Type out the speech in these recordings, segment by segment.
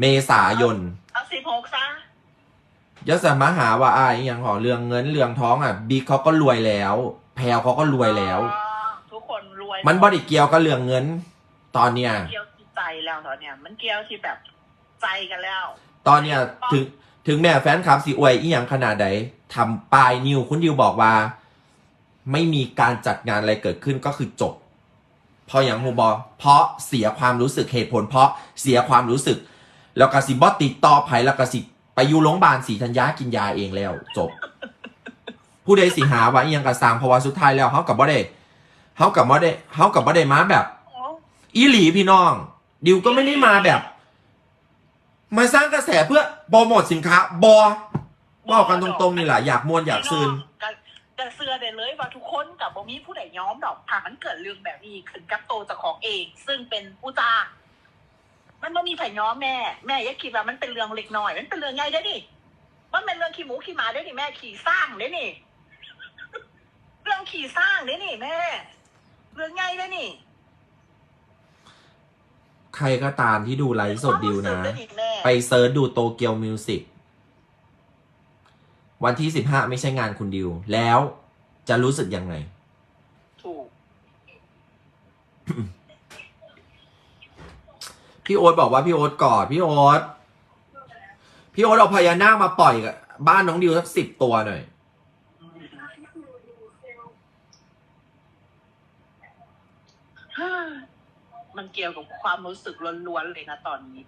เมษายนเอาสิบหกซะยศมาหาว่าอ้ายอหย่างหอเรื่องเงินเรื่องท้องอะบิ๊กเขาก็รวยแล้ว แพลวเขาก็รวยแล้วอ๋อทุกคนรวยมันบไดิเกี่ยวกับเรื่องเงิน ตอนเนี้ยเกี่ยวที่ใจแล้วตอนเนี้ยมันเกี่ยวที่แบบใจกันแล้ว ตอนเนี้ยถึงถึงแม่แฟนคลับสิอวยอีหยังขนาดใดทำปลายนิวคุณดิวบอกว่า ไม่มีการจัดงานอะไรเกิดขึ้นก็คือจบเพราะอย่างฮูบอเพราะเสียความรู้สึกเหตุผล เพราะเสียความรู้สึก แล้วก็สิบอติดต่อไผแล้วก็สิไปอยู่โรงพยาบาลสีธัญญากินยาเองแล้ว จบ ผู้ใดสิหาว่าอีหยังกระสร้างเพราะว่าสุดท้ายแล้วเขากับบ่ได้เขากับบ่ได้เขากับบ่ได้มาแบบอีหลีพี่น้อง ดิวก็ไม่ได้มาแบบ มาสร้างกระแสเพื่อโปรโมทสินค้าบอบอกกันตรงๆนี่แหละอยากมวนอยากซืนกะกะเสือได้เลยว่าทุกคนกับบ่มีผู้ใดย้อมดอกผ่ามันเกิดเรื่องแบบนี้ขึ้นกับโตจ้าของเอง ซึ่งเป็นผู้จ้าง มันบ่มีไผย้อมแม่ แม่อย่าคิดว่ามันเป็นเรื่องเล็กน้อย มันเป็นเรื่องใหญ่ได้อดิมันเป็นเรื่องขี้หมูขี้หมาได้อนี่แม่ขี่สร้างได้อนี่ เรื่องขี่สร้างได้อนี่แม่ เรื่องใหญ่ได้อนี่ใครก็ตามที่ดูไลฟ์สดดิวนะความรู้สึกเด้อนี่แม่ไปเซิร์ชดูโตเกียวมิวสิกวันที่สิบห้าไม่ใช่งานคุณดิว แล้วจะรู้สึกยังไง ถูก พี่โอ๊ตบอกว่าพี่โอ๊ตกอดพี่โอ๊ตพี่โอ๊ตเอาพญานาคมาปล่อยกับบ้านน้องดิวสักสิบตัวหน่อย มันเกี่ยวกับความรู้สึกล้วนๆเลยนะตอนนี้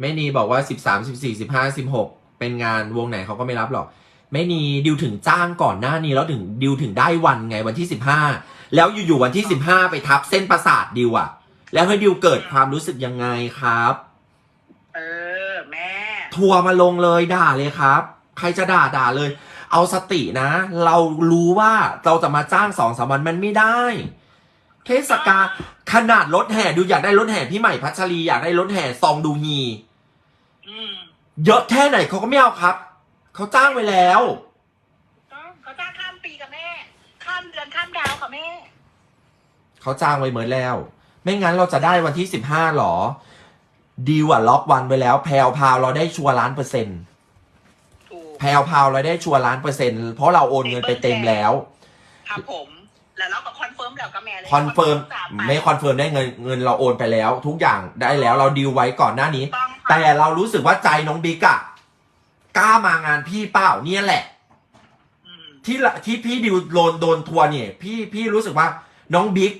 แม่นีบอกว่าสิบสามสิบสี่สิบห้าสิบหกเป็นงานวงไหนเขาก็ไม่รับหรอกแม่นีดิวถึงจ้างก่อนหน้านี้แล้วถึงดิวถึงได้วันไงวันที่สิบห้าแล้วอยู่ๆวันที่สิบห้าไปทับเส้นประสาทดิวอะ แล้วให้ดิวเกิดความรู้สึกยังไงครับ เออ แม่ ทัวร์มาลงเลยด่าเลยครับ ใครจะด่าด่าเลย เอาสตินะ เรารู้ว่าเราจะมาจ้างสองสามวันมันไม่ได้ เทศกาลขนาดรถแห่ดูอยากได้รถแห่พี่ใหม่พัชรีอยากได้รถแห่ซองดูฮีอืมเยอะแค่ไหนเขาก็ไม่เอาครับ เขาจ้างไว้แล้ว ต้องเขาจ้างข้ามปีกับแม่ ข้ามเดือนข้ามดาวกับแม่ เขาจ้างไว้เหมือนแล้ว ไม่งั้นเราจะได้วันที่สิบห้าหรอ ดีกว่าล็อกวันไว้แล้ว แพลวพราวเราได้ชัวร์ล้านเปอร์เซ็นต์ถูกแพลวพราวเราได้ชัวร์ล้านเปอร์เซ็นต์เพราะเราโอนเงินไปเต็มแล้ว ครับผม แล้วเราก็คอนเฟิร์มแล้วกับแม่เลยคอนเฟิร์มจ่ายปไม่คอนเฟิร์มได้เงินเงินเราโอนไปแล้ว ทุกอย่างได้แล้วเราดีลไว้ก่อนหน้านี้ ต้องค่ะแต่เรารู้สึกว่าใจน้องบิ๊กอะกล้ามางานพี่เป้าเนี่ยแหละ อืมที่ละที่พี่ดิวโดนโดนทัวร์เนี่ย พี่พี่รู้สึกว่าน้องบิ๊ก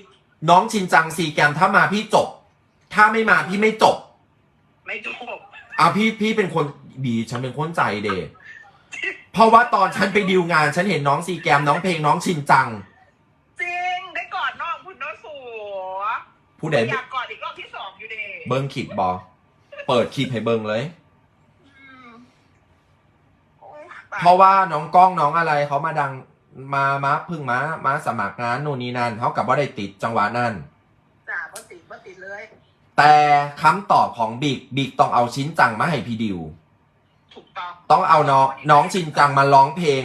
น้องชินจังซีแกมถ้ามาพี่จบ ถ้าไม่มาพี่ไม่จบไม่จบอะพี่พี่เป็นคนบีฉันเป็นคนใจเดย์เพราะว่าตอนฉันไปดิวงาน ฉันเห็นน้องซีแกมน้องเพลงน้องชินจัง จริงได้กอดน้องคุณน้องสัวผู้ใดอยากกอดอีกรอบที่สองอยู่เดเบิ้งคลิปบอเปิดคลิปให้เบิ้งเลย อืมโอ๊ยตยเพราะว่าน้องกล้องน้องอะไรเขามาดัง มามาเพึ่งมามาสมัครงานนู่นนี่นั่นเขากับว่าได้ติดจังหวะนั้นจ่าบ่ติดบ่ติดเลย แต่คำตอบของบิ๊กบิ๊กต้องเอาชิ้นจังมาให้พี่ดิว ถูกต้องต้องเอาน้องน้องชินจังมาร้องเพลง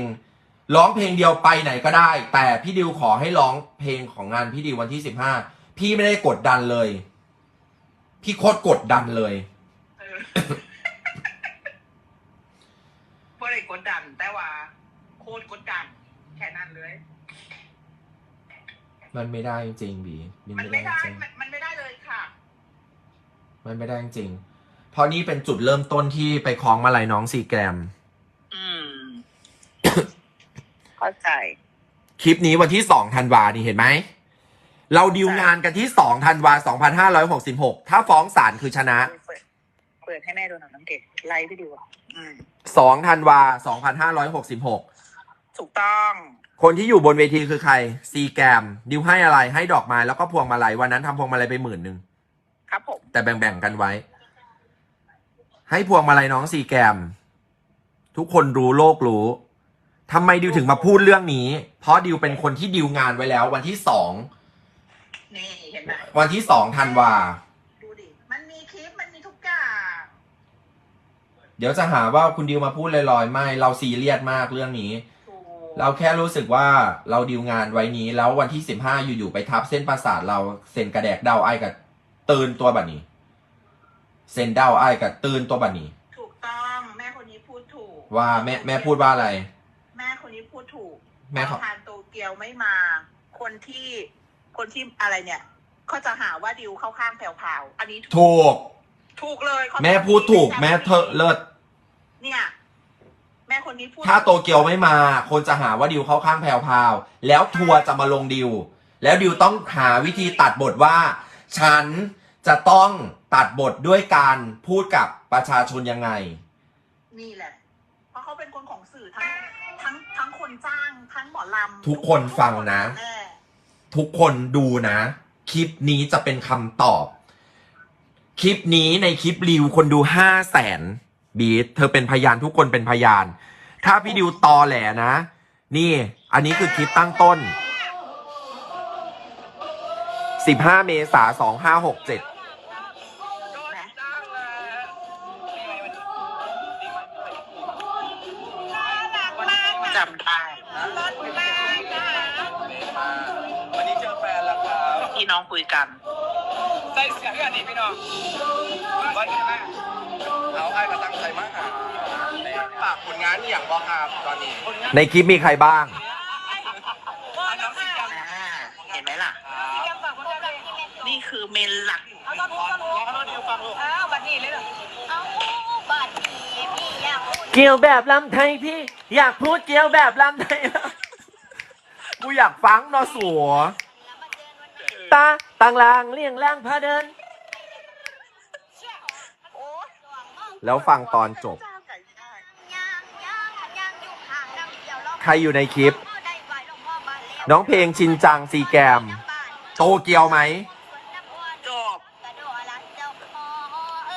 ร้องเพลงเดียวไปไหนก็ได้ แต่พี่ดิวขอให้ร้องเพลงของงานพี่ดิววันที่สิบห้าพี่ไม่ได้กดดันเลย พี่โคตรกดดันเลยเออบ่ได้กดดันแต่ว่า โคตรกดดันแค่นั้นเลย มันไม่ได้จริงๆบีมันมันไม่ไม่ได้ได้จริงมันมันไม่ได้เลยค่ะ มันไม่ได้จริงเพราะนี่เป็นจุดเริ่มต้นที่ไปคล้องมาลัยน้องซีแกรม อืม เข้าใจ คลิปนี้วันที่สองธันวานี่เห็นไหม เราดิวงานกันที่สองธันวาสองพันห้าร้อยหกสิบหกถ้าฟ้องศาลคือชนะเปิดเปิดให้แม่ดูหน่อยน้องเก๋ไลฟ์วิดีโออืมสองธันวาสองพันห้าร้อยหกสิบหก ถูกต้อง คนที่อยู่บนเวทีคือใคร ซีแกรมดิวให้อะไร ให้ดอกไม้แล้วก็พวงมาลัย วันนั้นทำพวงมาลัยไปหมื่นหนึ่ง ครับผม แต่แบ่งๆกันไว้ ให้พวงมาลัยน้องซีแกรมทุกคนรู้โลกรู้ทำไมดิวถึงมาพูดเรื่องนี้ เพราะดิวเป็นคนที่ดิวงานไว้แล้ว วันที่สองนี่เห็นไหมวันที่สองธันวา ดูดิ มันมีคลิป มันมีทุกอย่างเดี๋ยวจะหาว่าคุณดิวมาพูดลอยๆ ไม่ เราซีเรียสมากเรื่องนี้ถูก เราแค่รู้สึกว่าเราดิวงานไว้นี้ แล้ววันที่สิบห้าอยู่ๆไปทับเส้นประสาทเราเส้นกระแดกเดาไอ้กับตื่นตัวแบบนี้เซนเดาไอ้ายกับตื่นตัวบันนี้ ถูกต้องแม่คนนี้พูดถูก ว่าแม่แม่พูดว่าอะไร แม่คนนี้พูดถูกแม่เขาทานโตเกียวไม่มา คนที่คนที่อะไรเนี่ยเขาจะหาว่าดิวเข้าข้างแผ่วๆอันนี้ถูก ถูกถูกเลยเขาแม่พูดถูก แม่เธอเลิศเนี่ยแม่คนนี้พูดถ้าโตเกียวไม่มา คนจะหาว่าดิวเข้าข้างแพรวพราว แล้วทัวร์จะมาลงดิว แล้วดิวต้องหาวิธีตัดบทว่า ฉันจะต้องตัดบทด้วยการพูดกับประชาชนยังไง นี่แหละ เพราะเขาเป็นคนของสื่อทั้งทั้งทั้งคนจ้างทั้งหมอลำทุกคนฟังนะแม่ทุกคนดูนะ คลิปนี้จะเป็นคำตอบ คลิปนี้ในคลิปรีวคนดูห้าแสน บีทเธอเป็นพยานทุกคนเป็นพยาน ถ้าพี่ดิวตอแหลนะ นี่อันนี้คือคลิปตั้งต้น 15 เมษายน2567จำได้วันนี้เจอแฟนแล้วครับพี่น้องคุยกัน ใส่เสียงกันนี่พี่น้องวันแม่ เอาไอ้กระตั้งใจมากอะฝากผลงานอย่างบอครับตอนนี้ผลงานในคลิปมีใครบ้างน้องสิกันอ่าเห็นไหมล่ะ นี่คือเมนหลักเอาตอนร้องร้องดิวฟังลูกเอาบัดนี้เลยเหรอเอาบัดนี้พี่อยากพูดเกี่ยวแบบลำไทยพี่ อยากพูดเกี่ยวแบบลำไทย กูอยากฟังเนอสัวแล้วมาเจอวันนี้ตาต่างลางเลี่ยงล่างพาเดิน โอ้ย แล้วฟังตอนจบเจ้าไก่ย่างยางยางยางอยู่ห่างดังเดียวรอบใครอยู่ในคลิปได้ไหวหลวงพ่อบานแล้วน้องเพลงชินจังซีแกม โตเกียวไหม จบกระโดดละเจ้าคอเอ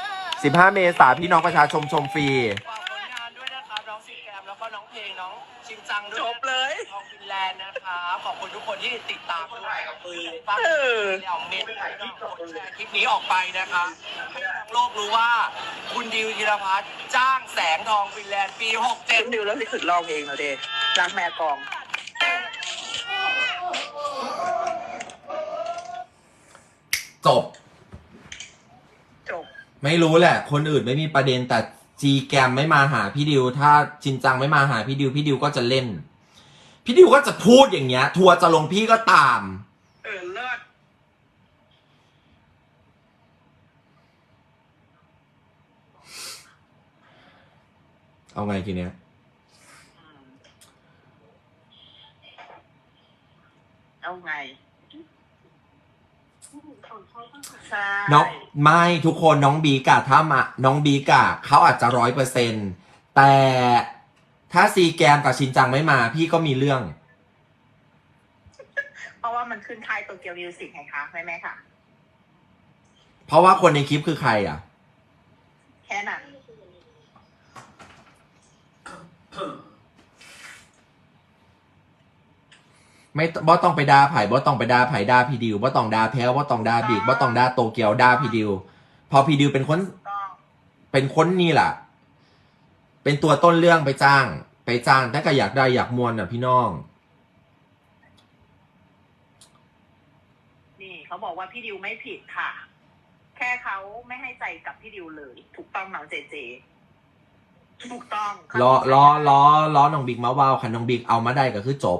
อ15 เมษาพี่น้องประชาชนชมฟรี ฝากผลงานด้วยนะครับน้องซีแกมแล้วก็น้องเพลงน้อง ชินจังด้วยจบเลยน้องฟินแลนด์นะครับขอบคุณทุกคนที่ติดตามด้วยฝากเออเดี๋ยวเมนที่กดแชร์คลิปนี้ออกไปนะคะให้ทั้งโลกรู้ว่า คุณดิวธีรพัฒน์จ้างแสงทองฟินแลนด์ปีเต็ม67ดิวแล้วสิขึ้นร้องเองแล้วเด้รักแม่กองจบ จบ ไม่รู้แหละ คนอื่นไม่มีประเด็นแต่ จีแกมไม่มาหาพี่ดิว ถ้าชินจังไม่มาหาพี่ดิว พี่ดิวก็จะเล่น พี่ดิวก็จะพูดอย่างเงี้ย ทัวร์จะลงพี่ก็ตาม เออเลิศเอาไงทีเนี้ยอืมเอาไงใช่ น้องไม่ทุกคนน้องบีกะถ้ามาน้องบีกะเขาอาจจะร้อยเปอร์เซ็นแต่ถ้าซีแกมกับชินจังไม่มาพี่ก็มีเรื่อง เพราะว่ามันขึ้นค่ายโตเกียวมิวสิกไงคะแม่แม่ค่ะ เพราะว่าคนในคลิปคือใครอะ แค่นั้น ไม่บ่ต้องไปด่าไผ่บ่ต้องไปด่าไผ่ด่าพี่ดิวบ่ต้องด่าแพ้วบ่ต้องด่าบีกบ่ต้องด่าโตเกียวด่าพี่ดิวพอพี่ดิวเป็นคนต้องเป็นคนนี่แหละเป็นตัวต้นเรื่องไปจ้าง ไปจ้างถ้าก็อยากได้อยากมวนอะพี่น้อง นี่เขาบอกว่าพี่ดิวไม่ผิดค่ะ แค่เขาไม่ให้ใจกับพี่ดิวเลย ถูกต้องน้องเจเจถูกต้องล้อล้อล้อล้อน้องบิ๊กมาว่าวคันน้องบิ๊กเอามาได้ก็คือจบ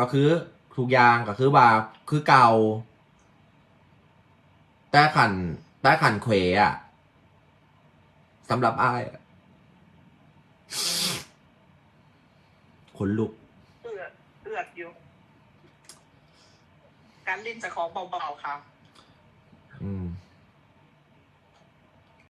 ก็คือทุกอย่างก็คือว่าคือเก่า แต่ขันแต่ขันเขวอะสำหรับอ้ายขนลุก เอือกเอือกอยู่ การเล่นจะของเบาๆค่ะ